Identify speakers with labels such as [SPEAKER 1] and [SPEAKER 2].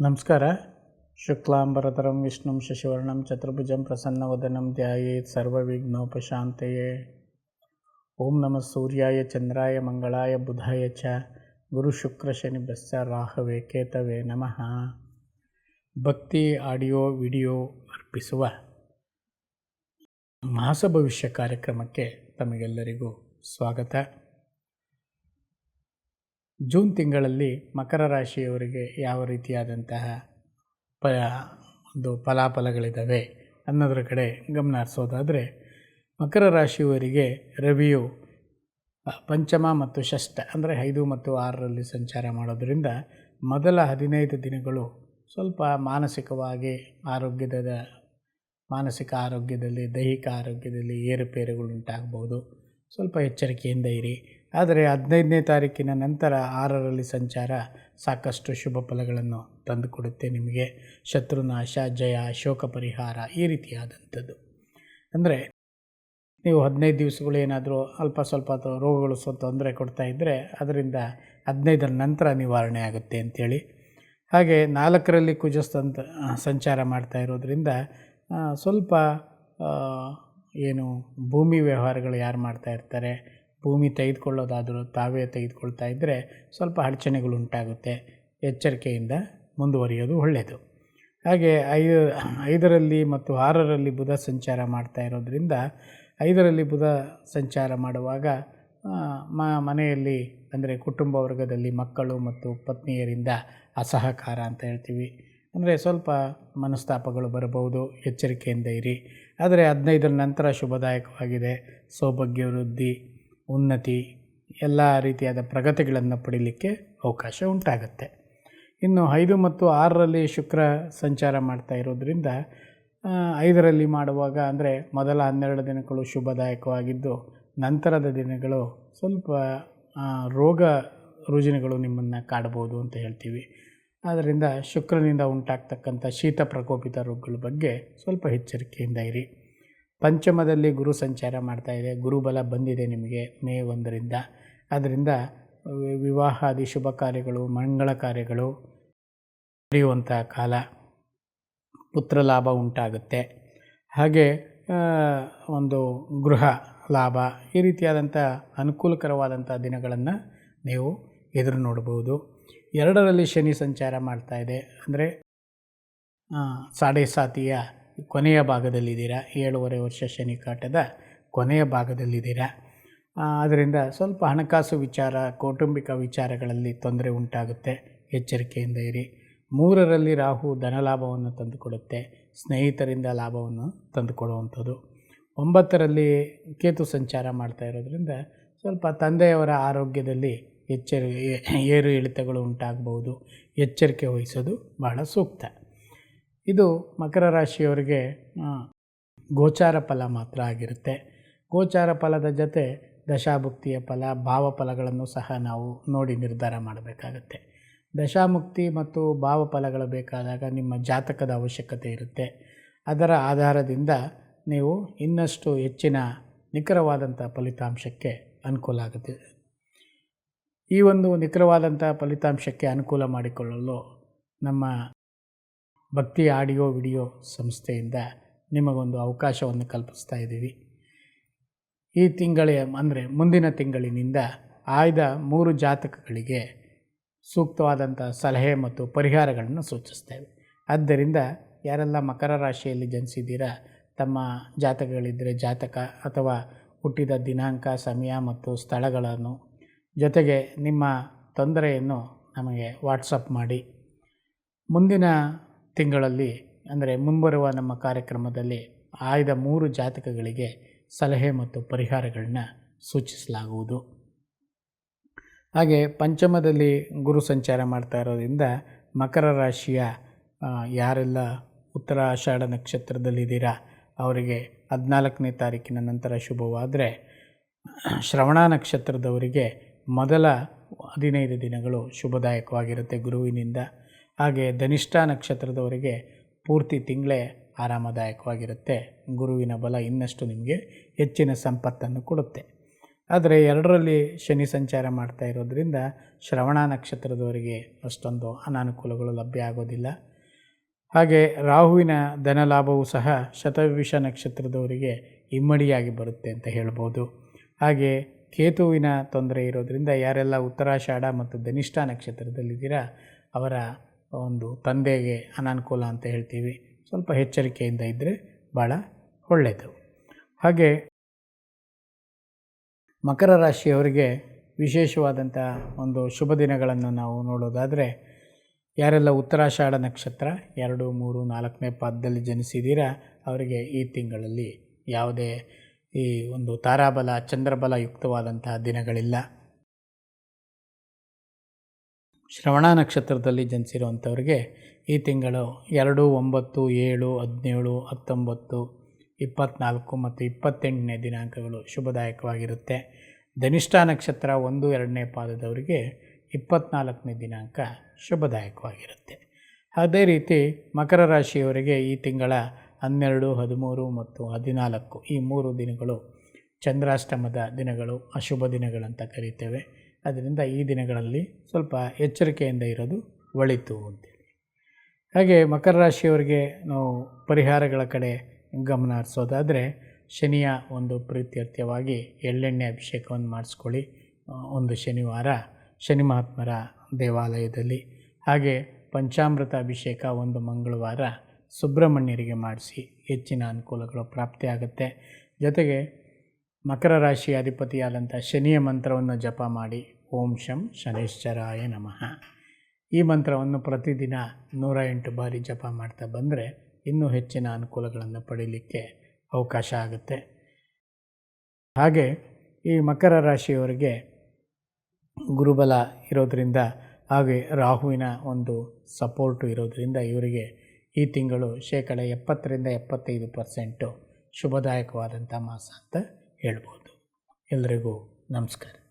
[SPEAKER 1] ನಮಸ್ಕಾರ. ಶುಕ್ಲಾಂಬರಧರಂ, ವಿಷ್ಣು, ಶಶಿವರ್ಣಂ, ಚತುರ್ಭುಜಂ, ಪ್ರಸನ್ನವದನಂ, ಧ್ಯಾಯೇತ್, ಸರ್ವವಿಘ್ನೋಪಶಾಂತಯೇ. ಓಂ ನಮಃ ಸೂರ್ಯಾಯ, ಚಂದ್ರಾಯ, ಮಂಗಳಾಯ, ಬುಧಾಯ ಚ, ಗುರು ಶುಕ್ರ ಶನಿ ಬೆಸ್ಸ ರಾಹವೇ, ಕೇತವೇ ನಮಃ. ಭಕ್ತಿ, ಆಡಿಯೋ, ವಿಡಿಯೋ ಅರ್ಪಿಸುವ ಮಾಸ ಭವಿಷ್ಯ ಕಾರ್ಯಕ್ರಮಕ್ಕೆ ತಮಗೆಲ್ಲರಿಗೂ ಸ್ವಾಗತ. ಜೂನ್ ತಿಂಗಳಲ್ಲಿ ಮಕರ ರಾಶಿಯವರಿಗೆ ಯಾವ ರೀತಿಯಾದಂತಹ ಪ, ಒಂದು ಫಲಾಫಲಗಳಿದ್ದಾವೆ ಅನ್ನೋದ್ರ ಕಡೆ ಗಮನ ಹರಿಸೋದಾದರೆ, ಮಕರ ರಾಶಿಯವರಿಗೆ ರವಿಯು ಪಂಚಮ ಮತ್ತು ಷಷ್ಠ, ಅಂದರೆ ಐದು ಮತ್ತು ಆರರಲ್ಲಿ ಸಂಚಾರ ಮಾಡೋದರಿಂದ ಮೊದಲ ಹದಿನೈದು ದಿನಗಳು ಸ್ವಲ್ಪ ಮಾನಸಿಕವಾಗಿ ಆರೋಗ್ಯದ, ಮಾನಸಿಕ ಆರೋಗ್ಯದಲ್ಲಿ, ದೈಹಿಕ ಆರೋಗ್ಯದಲ್ಲಿ ಏರುಪೇರುಗಳು ಉಂಟಾಗ್ಬೋದು ಸ್ವಲ್ಪ ಎಚ್ಚರಿಕೆಯಿಂದ ಇರಿ. ಆದರೆ ಹದಿನೈದನೇ ತಾರೀಕಿನ ನಂತರ ಆರರಲ್ಲಿ ಸಂಚಾರ. ಸಾಕಷ್ಟು ಶುಭ ಫಲಗಳನ್ನು ತಂದುಕೊಡುತ್ತೆ ನಿಮಗೆ. ಶತ್ರುನಾಶ, ಜಯ, ಶೋಕ ಪರಿಹಾರ ಈ ರೀತಿಯಾದಂಥದ್ದು. ಅಂದರೆ ನೀವು ಹದಿನೈದು ದಿವಸಗಳು ಏನಾದರೂ ಅಲ್ಪ ಸ್ವಲ್ಪ ಅಥವಾ ರೋಗಗಳು ಸ್ವಲ್ಪ ತೊಂದರೆ ಕೊಡ್ತಾ ಇದ್ದರೆ ಅದರಿಂದ ಹದಿನೈದರ ನಂತರ ನಿವಾರಣೆ ಆಗುತ್ತೆ ಅಂಥೇಳಿ. ಹಾಗೆ ನಾಲ್ಕರಲ್ಲಿ ಕುಜಸ್ತಂತ ಸಂತ ಸಂಚಾರ ಮಾಡ್ತಾ ಇರೋದರಿಂದ ಸ್ವಲ್ಪ ಏನು ಭೂಮಿ ವ್ಯವಹಾರಗಳು ಯಾರು ಮಾಡ್ತಾ ಇರ್ತಾರೆ ಭೂಮಿ ತೆಗೆದುಕೊಳ್ಳೋದಾದರೂ ತಾವೇ ತೆಗೆದುಕೊಳ್ತಾ ಇದ್ದರೆ ಸ್ವಲ್ಪ ಅಡಚಣೆಗಳು ಉಂಟಾಗುತ್ತೆ. ಎಚ್ಚರಿಕೆಯಿಂದ ಮುಂದುವರಿಯೋದು ಒಳ್ಳೆಯದು. ಹಾಗೆ ಐದು, ಐದರಲ್ಲಿ ಮತ್ತು ಆರರಲ್ಲಿ ಬುಧ ಸಂಚಾರ ಮಾಡ್ತಾ ಇರೋದ್ರಿಂದ ಐದರಲ್ಲಿ ಬುಧ ಸಂಚಾರ ಮಾಡುವಾಗ ಮ, ಮನೆಯಲ್ಲಿ ಅಂದರೆ ಕುಟುಂಬ ವರ್ಗದಲ್ಲಿ ಮಕ್ಕಳು ಮತ್ತು ಪತ್ನಿಯರಿಂದ ಅಸಹಕಾರ ಅಂತ ಹೇಳ್ತೀವಿ. ಅಂದರೆ ಸ್ವಲ್ಪ ಮನಸ್ತಾಪಗಳು ಬರಬಹುದು, ಎಚ್ಚರಿಕೆಯಿಂದ ಇರಿ. ಆದರೆ ಹದಿನೈದರ ನಂತರ ಶುಭದಾಯಕವಾಗಿದೆ. ಸೌಭಾಗ್ಯ ವೃದ್ಧಿ ಉನ್ನತಿ, ಎಲ್ಲ ರೀತಿಯಾದ ಪ್ರಗತಿಗಳನ್ನು ಪಡೀಲಿಕ್ಕೆ ಅವಕಾಶ ಉಂಟಾಗುತ್ತೆ. ಇನ್ನು ಐದು ಮತ್ತು ಆರರಲ್ಲಿ ಶುಕ್ರ ಸಂಚಾರ ಮಾಡ್ತಾ ಇರೋದ್ರಿಂದ ಐದರಲ್ಲಿ ಮಾಡುವಾಗ ಅಂದರೆ ಮೊದಲ ಹನ್ನೆರಡು ದಿನಗಳು ಶುಭದಾಯಕವಾಗಿದ್ದು, ನಂತರದ ದಿನಗಳು ಸ್ವಲ್ಪ ರೋಗ ರುಜಿನಗಳು ನಿಮ್ಮನ್ನು ಕಾಡ್ಬೋದು ಅಂತ ಹೇಳ್ತೀವಿ. ಆದ್ದರಿಂದ ಶುಕ್ರನಿಂದ ಉಂಟಾಗ್ತಕ್ಕಂಥ ಶೀತ ಪ್ರಕೋಪಿತ ರೋಗಗಳ ಬಗ್ಗೆ ಸ್ವಲ್ಪ ಎಚ್ಚರಿಕೆಯಿಂದ ಇರಿ. ಪಂಚಮದಲ್ಲಿ ಗುರು ಸಂಚಾರ ಮಾಡ್ತಾ ಇದೆ. ಗುರುಬಲ ಬಂದಿದೆ ನಿಮಗೆ ಮೇ ಒಂದರಿಂದ. ಆದ್ದರಿಂದ ವಿ- ವಿವಾಹಾದಿ ಶುಭ ಕಾರ್ಯಗಳು, ಮಂಗಳ ಕಾರ್ಯಗಳು ನಡೆಯುವಂಥ ಕಾಲ ಪುತ್ರ ಲಾಭ ಉಂಟಾಗುತ್ತೆ. ಹಾಗೆ ಒಂದು ಗೃಹ ಲಾಭ ಈ ರೀತಿಯಾದಂಥ ಅನುಕೂಲಕರವಾದಂಥ ದಿನಗಳನ್ನು ನೀವು ಎದುರು ನೋಡ್ಬೋದು. ಎರಡರಲ್ಲಿ ಶನಿ ಸಂಚಾರ ಮಾಡ್ತಾ ಇದೆ. ಅಂದರೆ ಸಾಡೆ ಸಾತಿಯ ಕೊನೆಯ ಭಾಗದಲ್ಲಿದ್ದೀರಾ? ಏಳುವರೆ ವರ್ಷ ಶನಿ ಕಾಟದ ಕೊನೆಯ ಭಾಗದಲ್ಲಿದ್ದೀರಾ? ಅದರಿಂದ ಸ್ವಲ್ಪ ಹಣಕಾಸು ವಿಚಾರ, ಕೌಟುಂಬಿಕ ವಿಚಾರಗಳಲ್ಲಿ ತೊಂದರೆ ಉಂಟಾಗುತ್ತೆ. ಎಚ್ಚರಿಕೆಯಿಂದ ಇರಿ. ಮೂರರಲ್ಲಿ ರಾಹು ಧನಲಾಭವನ್ನು ತಂದುಕೊಡುತ್ತೆ. ಸ್ನೇಹಿತರಿಂದ ಲಾಭವನ್ನು ತಂದುಕೊಡುವಂಥದ್ದು. ಒಂಬತ್ತರಲ್ಲಿ ಕೇತು ಸಂಚಾರ ಮಾಡ್ತಾ ಇರೋದ್ರಿಂದ ಸ್ವಲ್ಪ ತಂದೆಯವರ ಆರೋಗ್ಯದಲ್ಲಿ ಎಚ್ಚರಿ ಏರು ಇಳಿತಗಳು ಉಂಟಾಗಬಹುದು. ಎಚ್ಚರಿಕೆ ವಹಿಸೋದು ಬಹಳ ಸೂಕ್ತ. ಇದು ಮಕರ ರಾಶಿಯವರಿಗೆ ಗೋಚಾರ ಫಲ ಮಾತ್ರ ಆಗಿರುತ್ತೆ. ಗೋಚಾರ ಫಲದ ಜೊತೆ ದಶಾಭುಕ್ತಿಯ ಫಲ ಭಾವಫಲಗಳನ್ನು ಸಹ ನಾವು ನೋಡಿ ನಿರ್ಧಾರ ಮಾಡಬೇಕಾಗತ್ತೆ. ದಶಾಮುಕ್ತಿ ಮತ್ತು ಭಾವಫಲಗಳು ಬೇಕಾದಾಗ ನಿಮ್ಮ ಜಾತಕದ ಅವಶ್ಯಕತೆ ಇರುತ್ತೆ. ಅದರ ಆಧಾರದಿಂದ ನೀವು ಇನ್ನಷ್ಟು ಹೆಚ್ಚಿನ ನಿಖರವಾದಂಥ ಫಲಿತಾಂಶಕ್ಕೆ ಅನುಕೂಲ ಆಗುತ್ತೆ. ಈ ಒಂದು ನಿಖರವಾದಂಥ ಫಲಿತಾಂಶಕ್ಕೆ ಅನುಕೂಲ ಮಾಡಿಕೊಳ್ಳಲು ನಮ್ಮ ಭಕ್ತಿ ಆಡಿಯೋ ವಿಡಿಯೋ ಸಂಸ್ಥೆಯಿಂದ ನಿಮಗೊಂದು ಅವಕಾಶವನ್ನು ಕಲ್ಪಿಸ್ತಾ ಇದ್ದೀವಿ. ಈ ತಿಂಗಳ ಅಂದರೆ ಮುಂದಿನ ತಿಂಗಳಿನಿಂದ ಆಯ್ದ ಮೂರು ಜಾತಕಗಳಿಗೆ ಸೂಕ್ತವಾದಂಥ ಸಲಹೆ ಮತ್ತು ಪರಿಹಾರಗಳನ್ನು ಸೂಚಿಸ್ತೇವೆ. ಆದ್ದರಿಂದ ಯಾರೆಲ್ಲ ಮಕರ ರಾಶಿಯಲ್ಲಿ ಜನಿಸಿದ್ದೀರಾ, ತಮ್ಮ ಜಾತಕಗಳಿದ್ದರೆ ಜಾತಕ ಅಥವಾ ಹುಟ್ಟಿದ ದಿನಾಂಕ, ಸಮಯ ಮತ್ತು ಸ್ಥಳಗಳನ್ನು ಜೊತೆಗೆ ನಿಮ್ಮ ತೊಂದರೆಯನ್ನು ನಮಗೆ ವಾಟ್ಸಪ್ ಮಾಡಿ. ಮುಂದಿನ ತಿಂಗಳಲ್ಲಿ, ಅಂದರೆ ಮುಂಬರುವ ನಮ್ಮ ಕಾರ್ಯಕ್ರಮದಲ್ಲಿ ಆಯ್ದ ಮೂರು ಜಾತಕಗಳಿಗೆ ಸಲಹೆ ಮತ್ತು ಪರಿಹಾರಗಳನ್ನ ಸೂಚಿಸಲಾಗುವುದು. ಹಾಗೆ ಪಂಚಮದಲ್ಲಿ ಗುರು ಸಂಚಾರ ಮಾಡ್ತಾ ಇರೋದ್ರಿಂದ ಮಕರ ರಾಶಿಯ ಯಾರೆಲ್ಲ ಉತ್ತರ ಆಷಾಢ ನಕ್ಷತ್ರದಲ್ಲಿದ್ದೀರಾ ಅವರಿಗೆ ಹದಿನಾಲ್ಕನೇ ತಾರೀಕಿನ ನಂತರ ಶುಭವಾದರೆ, ಶ್ರವಣ ನಕ್ಷತ್ರದವರಿಗೆ ಮೊದಲ ಹದಿನೈದು ದಿನಗಳು ಶುಭದಾಯಕವಾಗಿರುತ್ತೆ ಗುರುವಿನಿಂದ. ಹಾಗೆ ಧನಿಷ್ಠ ನಕ್ಷತ್ರದವರಿಗೆ ಪೂರ್ತಿ ತಿಂಗಳೇ ಆರಾಮದಾಯಕವಾಗಿರುತ್ತೆ. ಗುರುವಿನ ಬಲ ಇನ್ನಷ್ಟು ನಿಮಗೆ ಹೆಚ್ಚಿನ ಸಂಪತ್ತನ್ನು ಕೊಡುತ್ತೆ. ಆದರೆ ಎರಡರಲ್ಲಿ ಶನಿ ಸಂಚಾರ ಮಾಡ್ತಾ ಇರೋದರಿಂದ ಶ್ರವಣ ನಕ್ಷತ್ರದವರಿಗೆ ಅಷ್ಟೊಂದು ಅನಾನುಕೂಲಗಳು ಲಭ್ಯ ಆಗೋದಿಲ್ಲ. ಹಾಗೆ ರಾಹುವಿನ ಧನಲಾಭವೂ ಸಹ ಶತವಿಷ ನಕ್ಷತ್ರದವರಿಗೆ ಇಮ್ಮಡಿಯಾಗಿ ಬರುತ್ತೆ ಅಂತ ಹೇಳ್ಬೋದು. ಹಾಗೆ ಕೇತುವಿನ ತೊಂದರೆ ಇರೋದರಿಂದ ಯಾರೆಲ್ಲ ಉತ್ತರಾಷಾಢ ಮತ್ತು ಧನಿಷ್ಠ ನಕ್ಷತ್ರದಲ್ಲಿದ್ದೀರಾ ಅವರ ಒಂದು ತಂದೆಗೆ ಅನಾನುಕೂಲ ಅಂತ ಹೇಳ್ತೀವಿ. ಸ್ವಲ್ಪ ಎಚ್ಚರಿಕೆಯಿಂದ ಇದ್ದರೆ ಭಾಳ ಒಳ್ಳೆಯದು. ಹಾಗೆ ಮಕರ ರಾಶಿಯವರಿಗೆ ವಿಶೇಷವಾದಂಥ ಒಂದು ಶುಭ ದಿನಗಳನ್ನು ನಾವು ನೋಡೋದಾದರೆ, ಯಾರೆಲ್ಲ ಉತ್ತರಾಷಾಢ ನಕ್ಷತ್ರ ಎರಡು, ಮೂರು, ನಾಲ್ಕನೇ ಪಾದದಲ್ಲಿ ಜನಿಸಿದ್ದೀರಾ ಅವರಿಗೆ ಈ ತಿಂಗಳಲ್ಲಿ ಯಾವುದೇ ಈ ಒಂದು ತಾರಾಬಲ, ಚಂದ್ರಬಲ ಯುಕ್ತವಾದಂತಹ ದಿನಗಳಿಲ್ಲ. ಶ್ರವಣ ನಕ್ಷತ್ರದಲ್ಲಿ ಜನಿಸಿರುವಂಥವ್ರಿಗೆ ಈ ತಿಂಗಳು ಎರಡು, ಒಂಬತ್ತು, ಏಳು, ಹದಿನೇಳು, ಹತ್ತೊಂಬತ್ತು ಇಪ್ಪತ್ತ್ನಾಲ್ಕು ಮತ್ತು ಇಪ್ಪತ್ತೆಂಟನೇ ದಿನಾಂಕಗಳು ಶುಭದಾಯಕವಾಗಿರುತ್ತೆ. ಧನಿಷ್ಠ ನಕ್ಷತ್ರ ಒಂದು, ಎರಡನೇ ಪಾದದವರಿಗೆ ಇಪ್ಪತ್ತ್ನಾಲ್ಕನೇ ದಿನಾಂಕ ಶುಭದಾಯಕವಾಗಿರುತ್ತೆ. ಅದೇ ರೀತಿ ಮಕರ ರಾಶಿಯವರಿಗೆ ಈ ತಿಂಗಳ ಹನ್ನೆರಡು, ಹದಿಮೂರು ಮತ್ತು ಹದಿನಾಲ್ಕು ಈ ಮೂರು ದಿನಗಳು ಚಂದ್ರಾಷ್ಟಮದ ದಿನಗಳು, ಅಶುಭ ದಿನಗಳಂತ ಕರೀತೇವೆ. ಅದರಿಂದ ಈ ದಿನಗಳಲ್ಲಿ ಸ್ವಲ್ಪ ಎಚ್ಚರಿಕೆಯಿಂದ ಇರೋದು ಒಳಿತು ಅಂತೇಳಿ. ಹಾಗೆ ಮಕರ ರಾಶಿಯವರಿಗೆ ನಾವು ಪರಿಹಾರಗಳ ಕಡೆ ಗಮನ ಹರಿಸೋದಾದರೆ ಶನಿಯ ಒಂದು ಪ್ರೀತ್ಯರ್ಥ್ಯವಾಗಿ ಎಳ್ಳೆಣ್ಣೆ ಅಭಿಷೇಕವನ್ನು ಮಾಡಿಸ್ಕೊಳ್ಳಿ. ಒಂದು ಶನಿವಾರ ಶನಿ ಮಹಾತ್ಮರ ದೇವಾಲಯದಲ್ಲಿ. ಹಾಗೆ ಪಂಚಾಮೃತ ಅಭಿಷೇಕ ಒಂದು ಮಂಗಳವಾರ ಸುಬ್ರಹ್ಮಣ್ಯರಿಗೆ ಮಾಡಿಸಿ ಹೆಚ್ಚಿನ ಅನುಕೂಲಗಳು ಪ್ರಾಪ್ತಿಯಾಗುತ್ತೆ ಜೊತೆಗೆ ಮಕರ ರಾಶಿ ಅಧಿಪತಿಯಾದಂಥ ಶನಿಯ ಮಂತ್ರವನ್ನು ಜಪ ಮಾಡಿ ಓಂ ಶಂ ಶನೈಶ್ಚರಾಯ ನಮಃ. ಈ ಮಂತ್ರವನ್ನು ಪ್ರತಿದಿನ ನೂರ ಎಂಟು ಬಾರಿ ಜಪ ಮಾಡ್ತಾ ಬಂದರೆ ಇನ್ನೂ ಹೆಚ್ಚಿನ ಅನುಕೂಲಗಳನ್ನು ಪಡೀಲಿಕ್ಕೆ ಅವಕಾಶ ಆಗುತ್ತೆ. ಹಾಗೆ ಈ ಮಕರ ರಾಶಿಯವರಿಗೆ ಗುರುಬಲ ಇರೋದರಿಂದ ಹಾಗೆ ರಾಹುವಿನ ಒಂದು ಸಪೋರ್ಟು ಇರೋದರಿಂದ ಇವರಿಗೆ ಈ ತಿಂಗಳು ಶೇಕಡ ಎಪ್ಪತ್ತರಿಂದ ಎಪ್ಪತ್ತೈದು ಪರ್ಸೆಂಟು ಶುಭದಾಯಕವಾದಂಥ ಮಾಸ ಅಂತ ಹೇಳ್ಬೋದು. ಎಲ್ರಿಗೂ ನಮಸ್ಕಾರ.